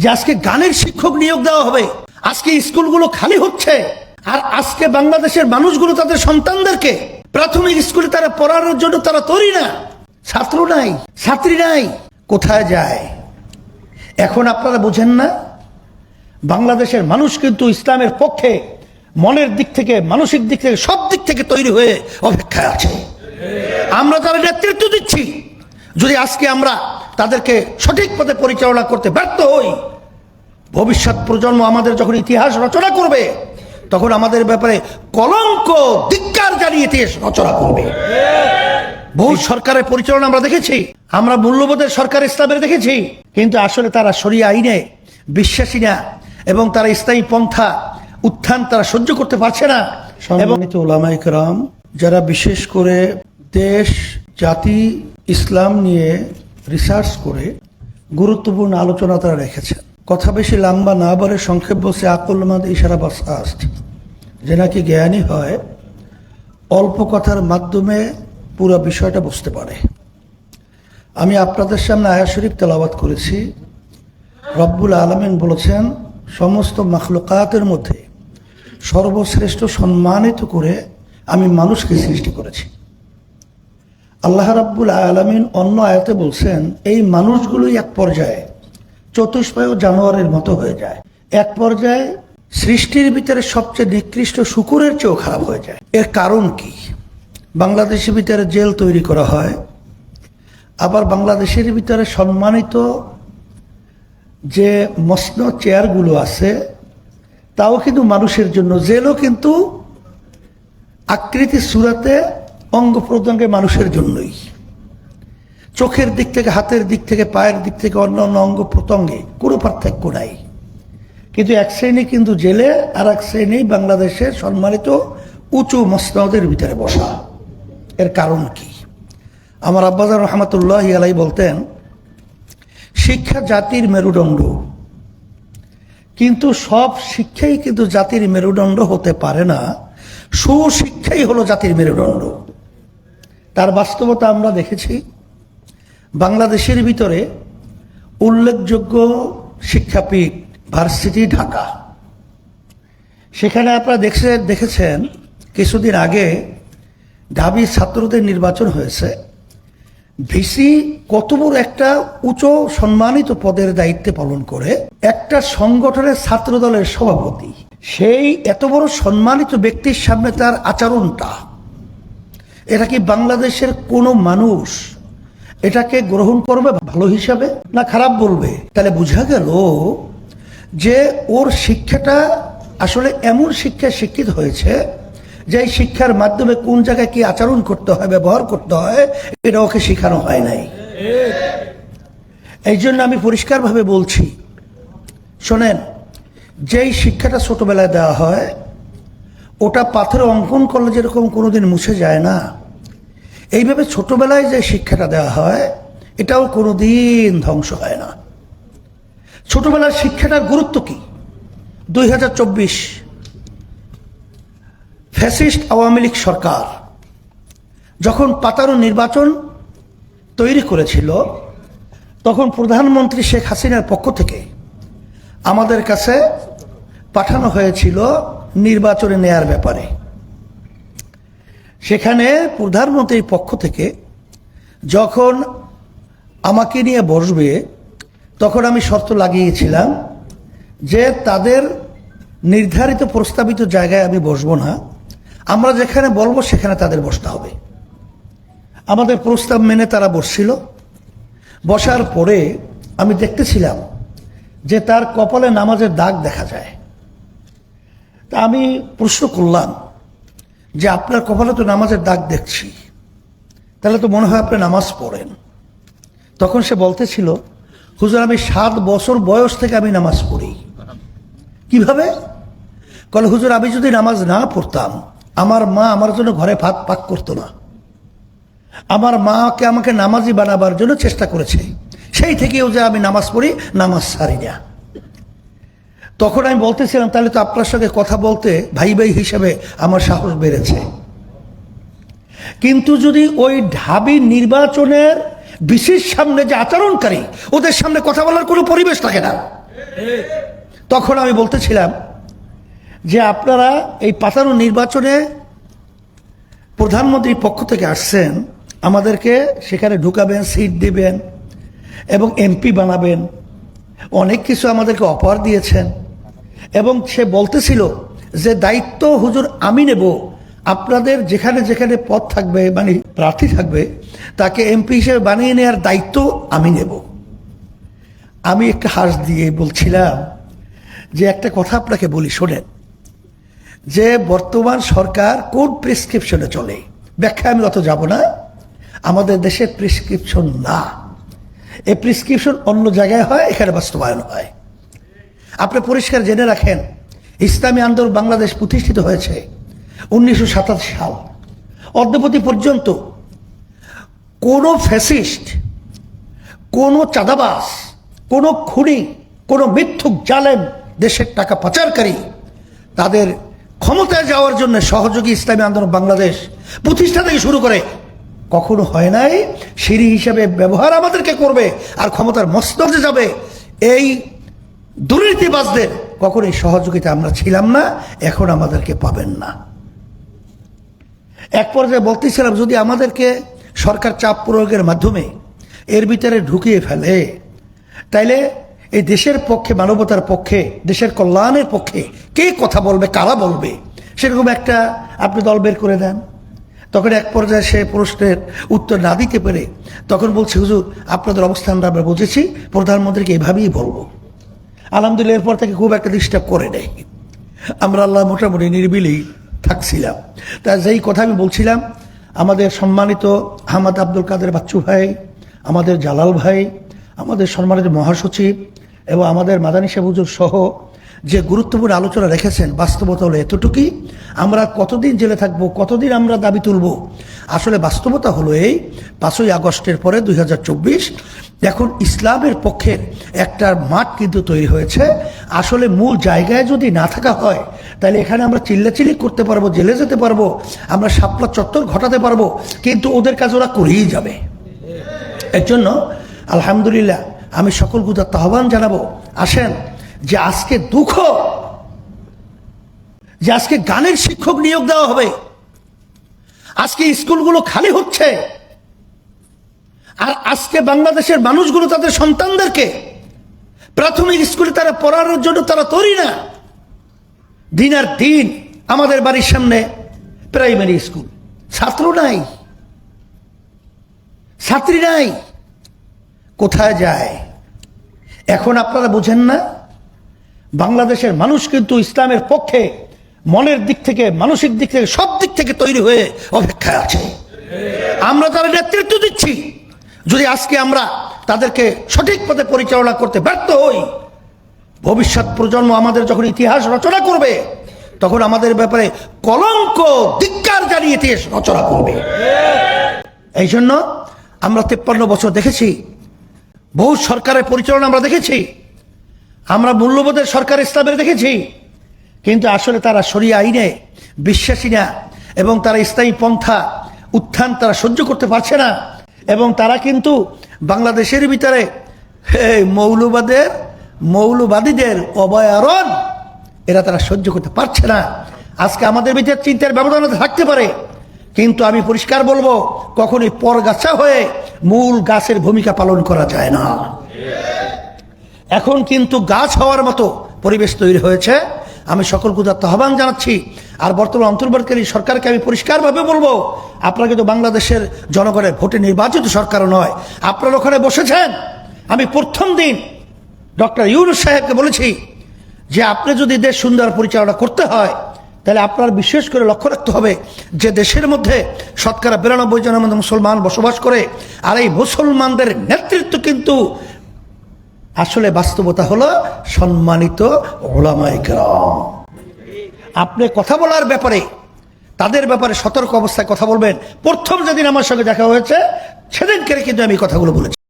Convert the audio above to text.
যে আজকে গানের শিক্ষক নিয়োগ দেওয়া হবে। আজকে স্কুলগুলো খালি হচ্ছে। আর আজকে বাংলাদেশের মানুষগুলো তাদের সন্তানদেরকে প্রাথমিক স্কুলে তারা পড়ানোর জন্য তারা তৈরি না। ছাত্র নাই, ছাত্রী নাই। কোথায় যায়? এখন আপনারা বোঝেন না? বাংলাদেশের মানুষ কিন্তু ইসলামের পক্ষে মনের দিক থেকে, মানসিক দিক থেকে, সব দিক থেকে তৈরি হয়ে অপেক্ষায় আছে। আমরা তারা নেতৃত্ব দিচ্ছি। যদি আজকে আমরা তাদেরকে সঠিক পথে পরিচালনা করতে ব্যর্থ হই ভবিষ্যৎ প্রজন্ম আমাদের যখন ইতিহাস রচনা করবে, তখন আমাদের ব্যাপারে কলঙ্ক, ধিক্কার জানিয়ে ইতিহাস রচনা করবে। বহু সরকারের পরিচালনা আমরা দেখেছি, আমরা মূল্যবোধের সরকার ইসলামের দেখেছি, কিন্তু আসলে তারা সরিয়ে আইনে বিশ্বাসী না, এবং তারা ইসলামী পন্থা, উত্থান তারা সহ্য করতে পারছে না। সম্মানিত ওলামাইকরাম যারা বিশেষ করে দেশ, জাতি, ইসলাম নিয়ে রিসার্চ করে গুরুত্বপূর্ণ আলোচনা তারা রেখেছেন। কথা বেশি লম্বা না বলে সংক্ষেপ বসে আকলমাদ ইশারা বাস আস্ট যে নাকি জ্ঞানী হয়, অল্প কথার মাধ্যমে পুরো বিষয়টা বুঝতে পারে। আমি আপনাদের সামনে আয়া শরীফ তেলাবাত করেছি। রব্বুল আলমিন বলেছেন, সমস্ত মাখলুকাতের মধ্যে সর্বশ্রেষ্ঠ সম্মানিত করে আমি মানুষকে সৃষ্টি করেছি। আল্লাহ রাব্বুল আলমিন অন্য আয়াতে বলছেন, এই মানুষগুলোই এক পর্যায়ে চতুষ্পায় জানোয়ারের মতো হয়ে যায়। এক পর্যায়ে সৃষ্টির ভিতরে সবচেয়ে নিকৃষ্ট শুকুরের চেয়েও খারাপ হয়ে যায়। এর কারণ কি? বাংলাদেশের ভিতরে জেল তৈরি করা হয়, আবার বাংলাদেশের ভিতরে সম্মানিত যে মসন চেয়ারগুলো আছে, তাও কিন্তু মানুষের জন্য। জেলও কিন্তু আকৃতি সুরাতে অঙ্গ প্রত্যঙ্গে মানুষের জন্যই। চোখের দিক থেকে, হাতের দিক থেকে, পায়ের দিক থেকে অন্য অন্য অঙ্গ প্রত্যঙ্গে কোনো পার্থক্য নাই। কিন্তু এক শ্রেণি কিন্তু জেলে আর এক শ্রেণি বাংলাদেশের সম্মানিত উঁচু মসনদের ভিতরে বসা। এর কারণ কি? আমার আব্বাজার রহমতুল্লাহ আলাই বলতেন, শিক্ষা জাতির মেরুদণ্ড। কিন্তু সব শিক্ষাই কিন্তু জাতির মেরুদণ্ড হতে পারে না। সুশিক্ষাই হলো জাতির মেরুদণ্ড। তার বাস্তবতা আমরা দেখেছি। বাংলাদেশের ভিতরে উল্লেখযোগ্য শিক্ষাপীঠ ভার্সিটি ঢাকা। সেখানে আপনারা দেখছে, দেখেছেন, কিছুদিন আগে ঢাবি ছাত্রদের নির্বাচন হয়েছে। ভিসি কত বড় একটা উঁচু সম্মানিত পদের দায়িত্বে পালন করে একটা সংগঠনের ছাত্র দলের সভাপতি। সেই এত বড় সম্মানিত ব্যক্তির সামনে তার আচরণটা, এটা কি বাংলাদেশের কোনো মানুষ এটাকে গ্রহণ করবে ভালো হিসাবে না খারাপ বলবে? তাহলে বোঝা গেল যে ওর শিক্ষাটা আসলে এমন শিক্ষায় শিক্ষিত হয়েছে যে শিক্ষার মাধ্যমে কোন জায়গায় কি আচরণ করতে হয়, ব্যবহার করতে হয়, এটা ওকে শেখানো হয় নাই। এই জন্য আমি পরিষ্কারভাবে বলছি, শোনেন, যেই শিক্ষাটা ছোটবেলায় দেওয়া হয়, ওটা পাথরে অঙ্কন করলে যেরকম কোনোদিন মুছে যায় না। এইভাবে ছোটবেলায় যে শিক্ষাটা দেওয়া হয়, এটাও কোনো দিন ধ্বংস হয় না। ছোটবেলার শিক্ষাটার গুরুত্ব কি? দুই হাজার চব্বিশ ফ্যাসিস্ট আওয়ামী লীগ সরকার যখন পাতারো নির্বাচন তৈরি করেছিল, তখন প্রধানমন্ত্রী শেখ হাসিনার পক্ষ থেকে আমাদের কাছে পাঠানো হয়েছিল নির্বাচনে নেয়ার ব্যাপারে। সেখানে প্রধানমন্ত্রীর পক্ষ থেকে যখন আমাকে নিয়ে বসবে, তখন আমি শর্ত লাগিয়েছিলাম যে তাদের নির্ধারিত প্রস্তাবিত জায়গায় আমি বসবো না। আমরা যেখানে বলব সেখানে তাদের বসতে হবে। আমাদের প্রস্তাব মেনে তারা বসছিল। বসার পরে আমি দেখতেছিলাম যে তার কপালে নামাজের দাগ দেখা যায়। তা আমি প্রশ্ন করলাম যে আপনার কপালে তো নামাজের দাগ দেখছি। তাহলে তো মনে হয় আপনি নামাজ পড়েন। তখন সে বলতেছিল, হুজুর, আমি সাত বছর বয়স থেকে আমি নামাজ পড়ি। কীভাবে? কলে, হুজুর, আমি যদি নামাজ না পড়তাম, আমার মা আমার জন্য ঘরে ভাত পাক করতো না। আমার মাকে আমাকে নামাজি বানাবার জন্য চেষ্টা করেছে। সেই থেকেও যে আমি নামাজ পড়ি, নামাজ সারি না। তখন আমি বলতেছিলাম, তাহলে তো আপনার সঙ্গে কথা বলতে ভাই ভাই হিসেবে আমার সাহস বেড়েছে। কিন্তু যদি ওই ঢাবি নির্বাচনের বিশেষ সামনে যে আচরণকারী, ওদের সামনে কথা বলার কোনো পরিবেশ থাকে না। তখন আমি বলতেছিলাম যে, আপনারা এই পাতানো নির্বাচনে প্রধানমন্ত্রীর পক্ষ থেকে আসছেন, আমাদেরকে সেখানে ঢুকাবেন, সিট দিবেন এবং এমপি বানাবেন। অনেক কিছু আমাদেরকে অফার দিয়েছেন। এবং সে বলতেছিল যে, দায়িত্ব হুজুর আমি নেব। আপনাদের যেখানে যেখানে পদ থাকবে মানে প্রার্থী থাকবে, তাকে এমপি হিসেবে বানিয়ে নেওয়ার দায়িত্ব আমি নেব। আমি একটা হাস দিয়ে বলছিলাম যে, একটা কথা আপনাকে বলি, শোনেন। যে, বর্তমান সরকার কোন প্রেসক্রিপশনে চলে? ব্যাখ্যা আমি অত যাব না। আমাদের দেশে প্রেসক্রিপশন না। এই প্রেসক্রিপশন অন্য জায়গায় হয়, এখানে বাস্তবায়ন হয়। আপনি পরিষ্কার জেনে রাখেন, ইসলামী আন্দোলন বাংলাদেশ প্রতিষ্ঠিত হয়েছে উনিশশো সাতাশ সাল। অদ্যপতি পর্যন্ত কোনো ফ্যাসিস্ট, কোনো চাঁদাবাস কোনো খুনি, কোনো মিথ্যুক জালেম, দেশের টাকা পাচারকারী, তাদের ক্ষমতায় যাওয়ার জন্য সহযোগী ইসলামী আন্দোলন বাংলাদেশ প্রতিষ্ঠা থেকে শুরু করে কখনো হয় নাই, সিঁড়ি হিসাবে ব্যবহার আমাদেরকে করবে, আর ক্ষমতার মস্তকে যাবে, এই দুর্নীতিবাজদের। কখনোই সহযোগিতা আমরা ছিলাম না, এখন আমাদেরকে পাবেন না। এক পর্যায়ে বলতেছিলাম, যদি আমাদেরকে সরকার চাপ প্রয়োগের মাধ্যমে এর ভিতরে ঢুকিয়ে ফেলে, তাইলে এই দেশের পক্ষে, মানবতার পক্ষে, দেশের কল্যাণের পক্ষে কে কথা বলবে, কারা বলবে, সেরকম একটা আপনি দল বের করে দেন। তখন এক পর্যায়ে সে প্রশ্নের উত্তর না দিতে পেরে তখন বলছে, হুজুর, আপনাদের অবস্থানটা আমরা বুঝেছি, প্রধানমন্ত্রীকে এভাবেই বলব। আলহামদুলিল্লাহ এরপর থেকে খুব একটা ডিস্টার্ব করে নেয় আমরা আল্লাহ মোটামুটি নির্বিলি থাকছিলাম। তা যেই কথা আমি বলছিলাম, আমাদের সম্মানিত আহমদ আব্দুল কাদের বাচ্চু ভাই, আমাদের জালাল ভাই, আমাদের সম্মানিত মহাসচিব এবং আমাদের মাদানী সাহুজুর সহ যে গুরুত্বপূর্ণ আলোচনা রেখেছেন বাস্তবতা হলো এতটুকুই, আমরা কতদিন জেলে থাকব, কতদিন আমরা দাবি তুলব? আসলে বাস্তবতা হলো এই, পাঁচই আগস্টের পরে দুই হাজার চব্বিশ এখন ইসলামের পক্ষের একটা মাঠ কিন্তু তৈরি হয়েছে। আসলে মূল জায়গায় যদি না থাকা হয়, তাহলে এখানে আমরা চিল্লাচিল্লি করতে পারব, জেলে যেতে পারব, আমরা সাপলা চত্বর ঘটাতে পারব, কিন্তু ওদের কাজ ওরা করেই যাবে। এর জন্য আলহামদুলিল্লাহ, আমি সকল গুজার আহ্বান জানাব। আসেন যে আজকে দুঃখ, যে আজকে গানের শিক্ষক নিয়োগ দেওয়া হবে, আজকে স্কুলগুলো খালি হচ্ছে, আর আজকে বাংলাদেশের মানুষগুলো তাদের সন্তানদেরকে প্রাথমিক স্কুলে তারা পড়ানোর জন্য তারা তৈরি না। দিন আর দিন আমাদের বাড়ির সামনে প্রাইমারি স্কুল। ছাত্র নাই, ছাত্রী নাই, কোথায় যায়? এখন আপনারা বুঝেন না বাংলাদেশের মানুষ কিন্তু ইসলামের পক্ষে মনের দিক থেকে, মানসিক দিক থেকে, সব দিক থেকে তৈরি হয়ে অপেক্ষায় আছে। আমরা তারা নেতৃত্ব দিচ্ছি। যদি আজকে আমরা তাদেরকে সঠিক পথে পরিচালনা করতে ব্যর্থ হই, ভবিষ্যৎ প্রজন্ম আমাদের যখন ইতিহাস রচনা করবে, তখন আমাদের ব্যাপারে কলঙ্ক, ধিক্কার জানিয়ে ইতিহাস রচনা করবে। এই জন্য আমরা তেপ্পান্ন বছর দেখেছি, বহু সরকারের পরিচালনা আমরা দেখেছি আমরা মূল্যবোধের সরকার ইসলামের দেখেছি। কিন্তু আসলে তারা সরিয়ে আইনে বিশ্বাসী না এবং তারা ইসলামী পন্থা উত্থান তারা সহ্য করতে পারছে না এবং তারা কিন্তু বাংলাদেশের ভিতরে মৌলবাদের, মৌলবাদীদের অবয়ারণ এরা তারা সহ্য করতে পারছে না। আজকে আমাদের ভিতরে চিন্তার ব্যবধান থাকতে পারে। কিন্তু আমি পরিষ্কার বলব, কখনই পরগাছা হয়ে মূল গাছের ভূমিকা পালন করা যায় না। এখন কিন্তু গাছ হওয়ার মতো পরিবেশ তৈরি হয়েছে। আমি সকল গুজার আহ্বান জানাচ্ছি। আর বর্তমান অন্তর্বর্তীকারী সরকারকে আমি পরিষ্কারভাবে বলব, আপনারা কিন্তু বাংলাদেশের জনগণের ভোটে নির্বাচিত সরকারও নয়। আপনারা ওখানে বসেছেন। আমি প্রথম দিন ডক্টর ইউনুস সাহেবকে বলেছি যে, আপনি যদি দেশ সুন্দর পরিচালনা করতে হয়, তাহলে আপনার বিশেষ করে লক্ষ্য রাখতে হবে যে, দেশের মধ্যে শতকরা বিরানব্বই জনের মধ্যে মুসলমান বসবাস করে। আর এই মুসলমানদের নেতৃত্ব কিন্তু আসলে বাস্তবতা হলো সম্মানিত ওলামাইকরাম আপনি কথা বলার ব্যাপারে, তাদের ব্যাপারে সতর্ক অবস্থায় কথা বলবেন। প্রথম যেদিন আমার সঙ্গে দেখা হয়েছে সেদিনকে কিন্তু আমি কথাগুলো বলেছি।